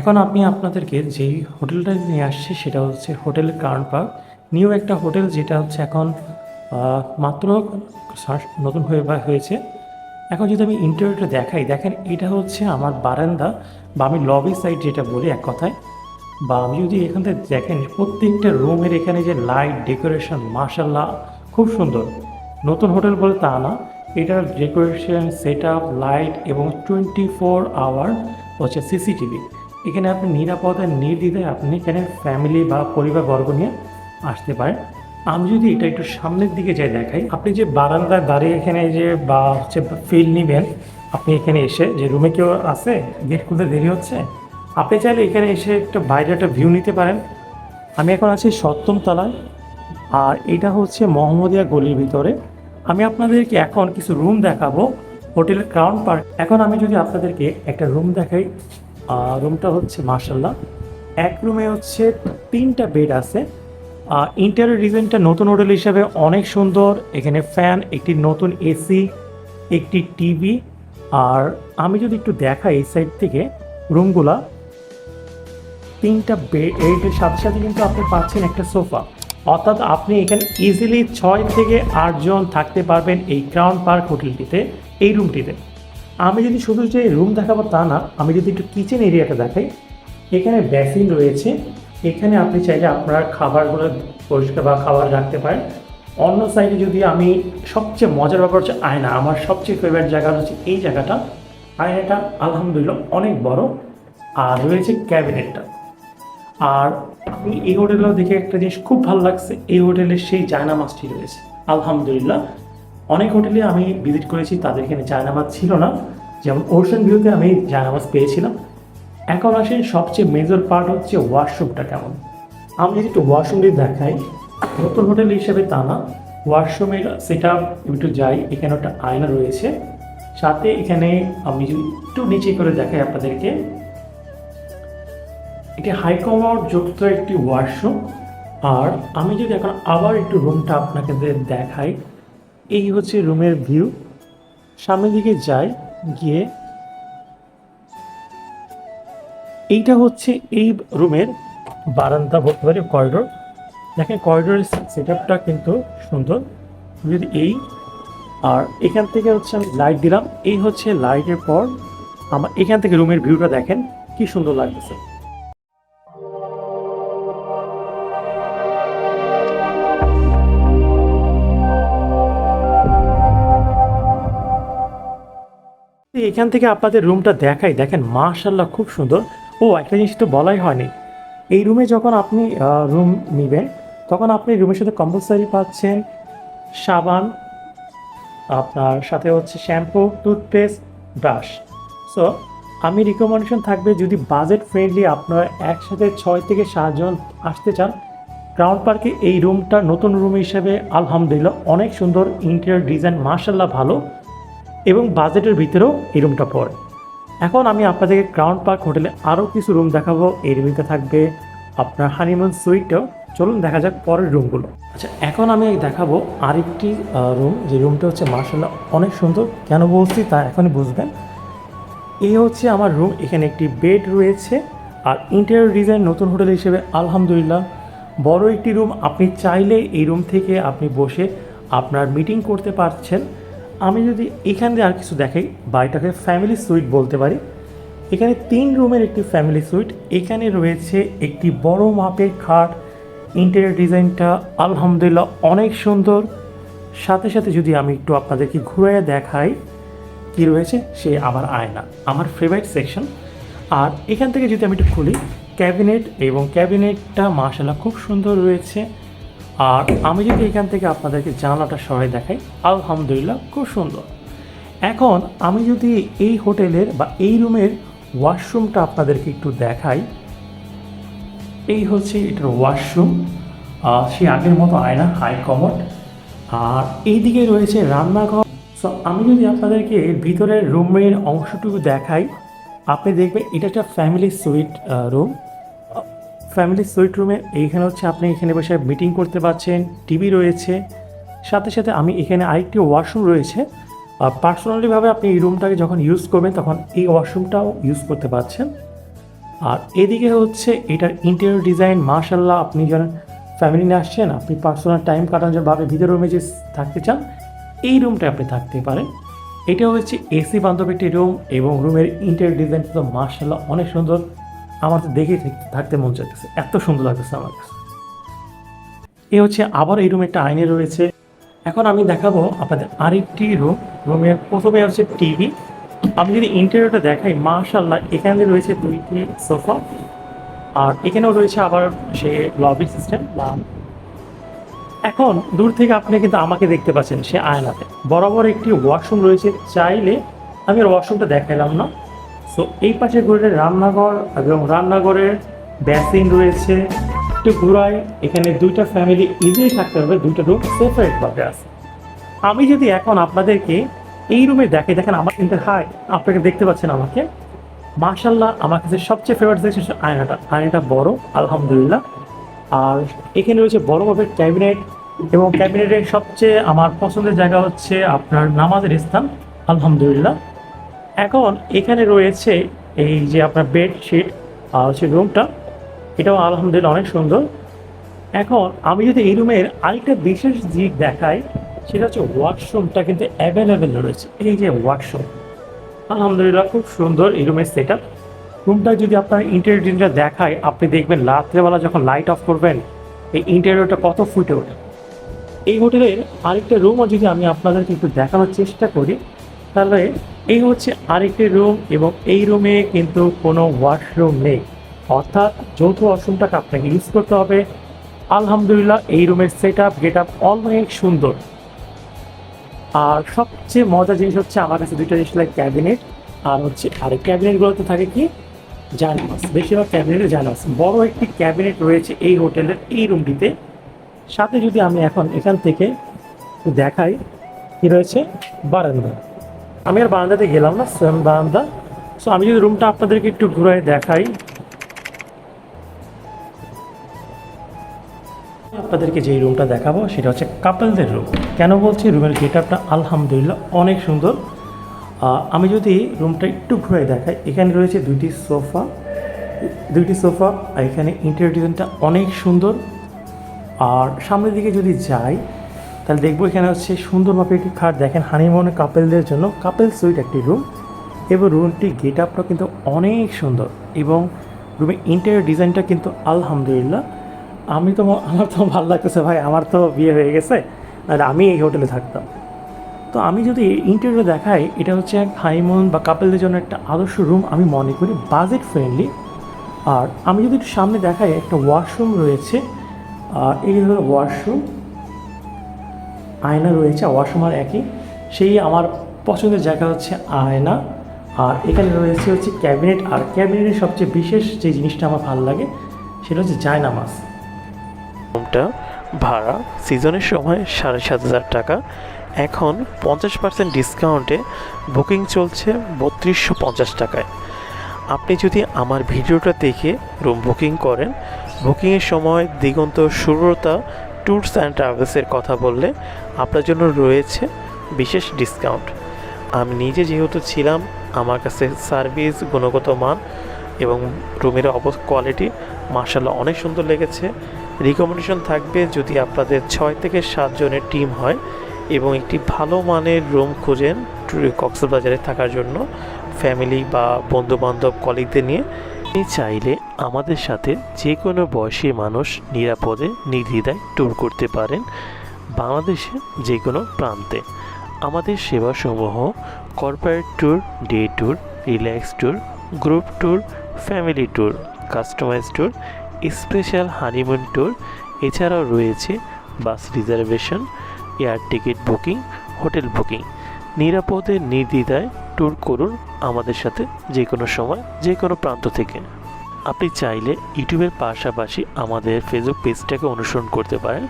এখন আমি আপনাদেরকে যেই হোটেলটা নিয়ে আসছি সেটা হচ্ছে হোটেল কার্ন পার্ক। নিউ একটা হোটেল যেটা হচ্ছে এখন মাত্র নতুন হয়ে হয়েছে। এখন যদি আমি ইন্টারভিউটা দেখাই, দেখেন এটা হচ্ছে আমার বারান্দা বা আমি লবি সাইড যেটা বলি এক কথায়, বা আমি যদি এখান থেকে দেখেন প্রত্যেকটা রুমের এখানে যে লাইট ডেকোরেশন মার্শাল্লাহ খুব সুন্দর। নতুন হোটেল বলে তা না। এটার ডেকোরেশন সেট আপ লাইট এবং টোয়েন্টি ফোর আওয়ার হচ্ছে সিসিটিভি এখানে আপনি নিরাপদে, নির্দ্বিধায় আপনি এখানে ফ্যামিলি বা পরিবারবর্গ নিয়ে আসতে পারেন। আমি যদি এটা একটু সামনের দিকে যাই দেখাই, আপনি যে বারান্দায় দাঁড়িয়ে এখানে যে বা হচ্ছে ফিল নেবেন, আপনি এখানে এসে যে রুমে কেউ আছে? গেট খুলতে দেরি হচ্ছে? আপনি চাইলে এখানে এসে একটা বাইরে একটা ভিউ নিতে পারেন। আমি এখন আছি সপ্তম তলায়, আর এটা হচ্ছে মোহাম্মদিয়া গলির ভিতরে। আমি আপনাদেরকে এখন কিছু রুম দেখাবো হোটেলের ক্রাউন পার্ক এখন আমি যদি আপনাদেরকে একটা রুম দেখাই রুমটা হচ্ছে মার্শাল্লাহ এক রুমে হচ্ছে তিনটা বেড আছে। আর ইন্টারিয়র ডিজাইনটা নতুন হোটেল হিসাবে অনেক সুন্দর। এখানে ফ্যান একটি নতুন এসি একটি টিভি আর আমি যদি একটু দেখাই এই সাইড থেকে রুমগুলা তিনটা বেড এর সাথে সাথে কিন্তু আপনি পাচ্ছেন একটা সোফা অর্থাৎ আপনি এখানে ইজিলি ছয় থেকে আটজন থাকতে পারবেন এই ক্রাউন পার্ক হোটেলটিতে এই রুমটিতে আমি যদি শুধু যে রুম দেখাবো তা না, আমি যদি একটু কিচেন এরিয়াটা দেখাই, এখানে বেসিন রয়েছে। এখানে আপনি চাইলে আপনার খাবারগুলো পরিষ্কার বা খাবার রাখতে পারেন। অন্য সাইডে যদি আমি সবচেয়ে মজার ব্যাপার হচ্ছে আয়না। আমার সবচেয়ে ফেভারিট জায়গা হচ্ছে এই জায়গাটা। আয়নাটা আলহামদুলিল্লাহ অনেক বড়। আর রয়েছে ক্যাবিনেটটা। আর আমি এই হোটেলেও দেখে একটা জিনিস খুব ভালো লাগছে, এই হোটেলের সেই জায়নামাজটি রয়েছে। আলহামদুলিল্লাহ। অনেক হোটেলে আমি ভিজিট করেছি, তাদের এখানে জায়নামাজ ছিল না। যেমন ওশান ভিউতে আমি জায়নামাজ পেয়েছিলাম, এখন আসে সবচেয়ে মেজর পার্ট হচ্ছে ওয়াশরুমটা কেমন? আমি যদি একটু ওয়াশরুমটি দেখাই, নতুন হোটেল হিসেবে তা না ওয়াশরুমের সেট আপ একটু যাই, এখানে একটা আয়না রয়েছে, সাথে এখানে আমি যদি একটু নিচে করে দেখাই আপনাদেরকে, এটি হাইকমোড যুক্ত একটি ওয়াশরুম আর আমি যদি এখন আবার একটু রুমটা আপনাকে দেখাই, এই হচ্ছে রুমের ভিউ সামনের দিকে যাই গিয়ে এইটা হচ্ছে এই রুমের বারান্দা বলতে পারি করিডোর দেখেন করিডোরের সেট আপটা কিন্তু সুন্দর। যদি এই, আর এখান থেকে হচ্ছে আমি লাইট দিলাম। এই হচ্ছে লাইটের পর আমার এখান থেকে রুমের ভিউটা দেখেন কি সুন্দর লাগতেছে। এখান থেকে আপনাদের রুমটা দেখাই, দেখেন মাশাল্লাহ খুব সুন্দর। ও, একটা জিনিস তো বলাই হয়নি। এই রুমে যখন আপনি রুম নেবেন, তখন আপনি রুমের সাথে কম্পালসারি পাচ্ছেন সাবান, আপনার সাথে হচ্ছে শ্যাম্পু টুথপেস্ট ব্রাশ সো আমি রিকমেন্ডেশন থাকবে যদি বাজেট ফ্রেন্ডলি আপনারা একসাথে ছয় থেকে সাতজন আসতে চান গ্রাউন্ড পার্কে এই রুমটা নতুন রুম হিসেবে আলহামদুলিল্লাহ অনেক সুন্দর ইন্টেরিয়র ডিজাইন মার্শাল্লাহ ভালো। এবং বাজেটের ভিতরেও এই রুমটা পড়ে এখন আমি আপনাদেরকে ক্রাউন পার্ক হোটেলে আরও কিছু রুম দেখাবো। এই রুমটা থাকবে আপনার হানিমুন সুইটও চলুন দেখা যাক পরের রুমগুলো আচ্ছা এখন আমি দেখাবো আরেকটি রুম যে রুমটা হচ্ছে মার্শাল্লাহ অনেক সুন্দর। কেন বলছি তা এখনই বুঝবেন। এই হচ্ছে আমার রুম এখানে একটি বেড রয়েছে। আর ইন্টেরিয়র ডিজাইন নতুন হোটেল হিসেবে আলহামদুলিল্লাহ। বড় একটি রুম আপনি চাইলে এই রুম থেকে আপনি বসে আপনার মিটিং করতে পারছেন। আমি যদি এখান দিয়ে আর কিছু দেখাই, বা এটাকে ফ্যামিলি সুইট বলতে পারি, এখানে তিন রুমের একটি ফ্যামিলি সুইট এখানে রয়েছে একটি বড় মাপের খাট ইন্টেরিয়র ডিজাইনটা আলহামদুলিল্লাহ অনেক সুন্দর। সাথে সাথে যদি আমি একটু আপনাদেরকে ঘুরে দেখাই, কি রয়েছে? সে আবার আয়না, আমার ফেভারিট সেকশন আর এখান থেকে যদি আমি একটু খুলি ক্যাবিনেট এবং ক্যাবিনেটটা মাসাল্লাহ খুব সুন্দর রয়েছে। আর আমি যদি এখান থেকে আপনাদেরকে জানালাটা সরাই দেখাই, আলহামদুলিল্লাহ খুব সুন্দর। এখন আমি যদি এই হোটেলের বা এই রুমের ওয়াশরুমটা আপনাদেরকে একটু দেখাই, এই হচ্ছে এটার ওয়াশরুম সে আগের মতো আয়না, হাই কমোড। আর এইদিকে রয়েছে রান্নাঘর। সো আমি যদি আপনাদেরকে ভিতরের রুমের অংশটুকু দেখাই, আপনি দেখবেন এটা একটা family suite room. Family suite রুমে এইখানে হচ্ছে আপনি এখানে বসে মিটিং করতে পারছেন টিভি রয়েছে, সাথে সাথে আমি এখানে আরেকটি ওয়াশরুম রয়েছে। পার্সোনালিভাবে আপনি এই রুমটাকে যখন ইউজ করবেন, তখন এই ওয়াশরুমটাও ইউজ করতে পারছেন। আর এদিকে হচ্ছে এটার ইন্টেরিয়র ডিজাইন মার্শাল্লাহ আপনি যখন ফ্যামিলি নিয়ে আসছেন, আপনি পার্সোনাল টাইম কাটানোর ভাবে ভিতরে রুমে যে থাকতে চান, এই রুমটা আপনি থাকতে পারেন। এটা হচ্ছে এসি বান্ধব একটি রুম এবং রুমের ইন্টেরিয়র ডিজাইন তো মার্শাল্লাহ অনেক সুন্দর। আমার তো দেখেই থাক- থাকতে মন চাইতেছে। এত সুন্দর লাগতেছে আমার কাছে। এ হচ্ছে আবার এই রুমে একটা আইনে রয়েছে। এখন আমি দেখাবো আপনাদের আরেকটি রুম রুমের প্রথমে হচ্ছে টিভি আমি যদি ইন্টেরিয়রটা দেখাই মার্শাল্লাহ এখানে রয়েছে দুইটি সোফা আর এখানেও রয়েছে আবার সে লবি সিস্টেম বা এখন দূর থেকে আপনি কিন্তু আমাকে দেখতে পাচ্ছেন সে আয়নাতে। বরাবর একটি ওয়াশরুম রয়েছে। চাইলে আমি আর ওয়াশরুমটা দেখাইলাম না। সো এই পাশে ঘুরে রান্নাঘর এবং রান্নাঘরের বেসিন রয়েছে। একটু ঘুরাই, এখানে দুইটা ফ্যামিলি ইজিলি থাকতে হবে দুইটা রুম সেপারেটভাবে আছে। আমি যদি এখন আপনাদেরকে এই রুমে দেখে দেখেন আমার কিন্তু, হাই, আপনাকে দেখতে পাচ্ছেন আমাকে। মার্শাল্লাহ আমার কাছে সবচেয়ে ফেভারিট জিনিস হচ্ছে আয়নাটা। আয়নাটা বড়, আলহামদুলিল্লাহ। আর এখানে রয়েছে বড় মাপের ক্যাবিনেট এবং ক্যাবিনেটের সবচেয়ে আমার পছন্দের জায়গা হচ্ছে আপনার নামাজের স্থান, আলহামদুলিল্লাহ। এখন এখানে রয়েছে এই যে আপনার বেডশিট আর হচ্ছে রুমটা এটাও আলহামদুলিল্লাহ অনেক সুন্দর। এখন আমি যদি এই রুমের আরেকটা বিশেষ দিক দেখাই, সেটা হচ্ছে ওয়াশরুমটা কিন্তু অ্যাভেলেবেল রয়েছে। এই যে ওয়াশরুম আলহামদুলিল্লাহ খুব সুন্দর এই রুমের সেট আপ রুমটা যদি আপনার ইন্টেরিয়রটা দেখায় আপনি দেখবেন রাত্রেবেলা যখন লাইট অফ করবেন, এই ইন্টেরিয়রটা কত ফুটে ওঠে। এই হোটেলের আরেকটা রুমও যদি আমি আপনাদেরকে একটু দেখানোর চেষ্টা করি তাহলে এই হচ্ছে আরেকটি রুম এবং এই রুমে কিন্তু কোনো ওয়াশরুম নেই। অর্থাৎ যৌথ ওয়াশরুমটাকে আপনাকে ইউজ করতে হবে। আলহামদুলিল্লাহ এই রুমের সেট আপ গেট আপ অনেক সুন্দর। আর সবচেয়ে মজার জিনিস হচ্ছে আমার কাছে দুইটা জিনিস লাগে ক্যাবিনেট আর হচ্ছে আর ক্যাবিনেটগুলোতে থাকে কি? জানাস বেশিরভাগ ক্যাবিনেটে জানাস বড় একটি ক্যাবিনেট রয়েছে এই হোটেলের এই রুমটিতে সাথে যদি আমি এখন এখান থেকে দেখাই, কি রয়েছে? বারান্দা আমি আর বারান্দাতে গেলাম না, সেম বারান্দা। সো আমি যদি রুমটা আপনাদেরকে একটু ঘুরে দেখাই। আপনাদেরকে যে রুমটা দেখাবো, সেটা হচ্ছে কাপলদের রুম কেন বলছি? রুমের গেট আপটা আলহামদুলিল্লাহ অনেক সুন্দর। আমি যদি রুমটা একটু ঘুরে দেখাই, এখানে রয়েছে দুইটি সোফা। দুইটি সোফা, আর এখানে ইন্টেরিয়র ডিজাইনটা অনেক সুন্দর। আর সামনের দিকে যদি যাই তাহলে দেখব এখানে হচ্ছে সুন্দরভাবে একটি খাট। দেখেন হানিমুন কাপেলদের জন্য কাপেল সুইট একটি রুম এবং রুমটি গেট আপটা কিন্তু অনেক সুন্দর। এবং রুমের ইন্টেরিয়র ডিজাইনটা কিন্তু আলহামদুলিল্লাহ। আমি তো, আমার তো ভালো লাগতেছে ভাই, আমার তো বিয়ে হয়ে গেছে। আর আমি এই হোটেলে থাকতাম। তো আমি যদি ইন্টেরিয়র দেখাই, এটা হচ্ছে এক হাইমুন বা কাপেলদের জন্য একটা আদর্শ রুম আমি মনে করি বাজেট ফ্রেন্ডলি আর আমি যদি একটু সামনে দেখাই, একটা ওয়াশরুম রয়েছে। আর এই হলো ওয়াশরুম আয়না রয়েছে ওয়াশরুম আর একই। সেই আমার পছন্দের জায়গা হচ্ছে আয়না। আর এখানে রয়েছে হচ্ছে ক্যাবিনেট আর ক্যাবিনেটের সবচেয়ে বিশেষ যে জিনিসটা আমার ভালো লাগে, সেটা হচ্ছে জায়নামাজ। রুমটা ভাড়া সিজনের সময় সাড়ে সাত হাজার টাকা। এখন পঞ্চাশ পার্সেন্ট ডিসকাউন্টে বুকিং চলছে বত্রিশশো পঞ্চাশ টাকায়। আপনি যদি আমার ভিডিওটা দেখে রুম বুকিং করেন বুকিংয়ের সময় দিগন্ত সুব্রতা ট্যুরস অ্যান্ড ট্রাভেলসের কথা বললে আপনার জন্য রয়েছে বিশেষ ডিসকাউন্ট আমি নিজে যেহেতু ছিলাম, আমার কাছে সার্ভিস গুণগত মান এবং রুমের অব কোয়ালিটি মার্শাল্লাহ অনেক সুন্দর লেগেছে। রিকমেন্ডেশন থাকবে যদি আপনাদের ছয় থেকে সাত জনের টিম হয় এবং একটি ভালো মানের রুম খুঁজেন, কক্সবাজারে থাকার জন্য। ফ্যামিলি বা বন্ধুবান্ধব কলিগদের নিয়ে আপনি চাইলে আমাদের সাথে যে কোনো বয়সী মানুষ নিরাপদে নির্দ্বিধায় ট্যুর করতে পারেন বাংলাদেশে যে কোনো প্রান্তে। আমাদের সেবাসমূহ corporate tour day tour relax tour group tour family tour customise tour special honeymoon tour এছাড়াও রয়েছে bus reservation air ticket booking hotel booking নিরাপদে নির্দ্বিধায় ট্যুর করুন আমাদের সাথে যে কোনো সময়, যে কোনো প্রান্ত থেকে। আপনি চাইলে ইউটিউবের পাশাপাশি আমাদের ফেসবুক পেজটাকে অনুসরণ করতে পারেন।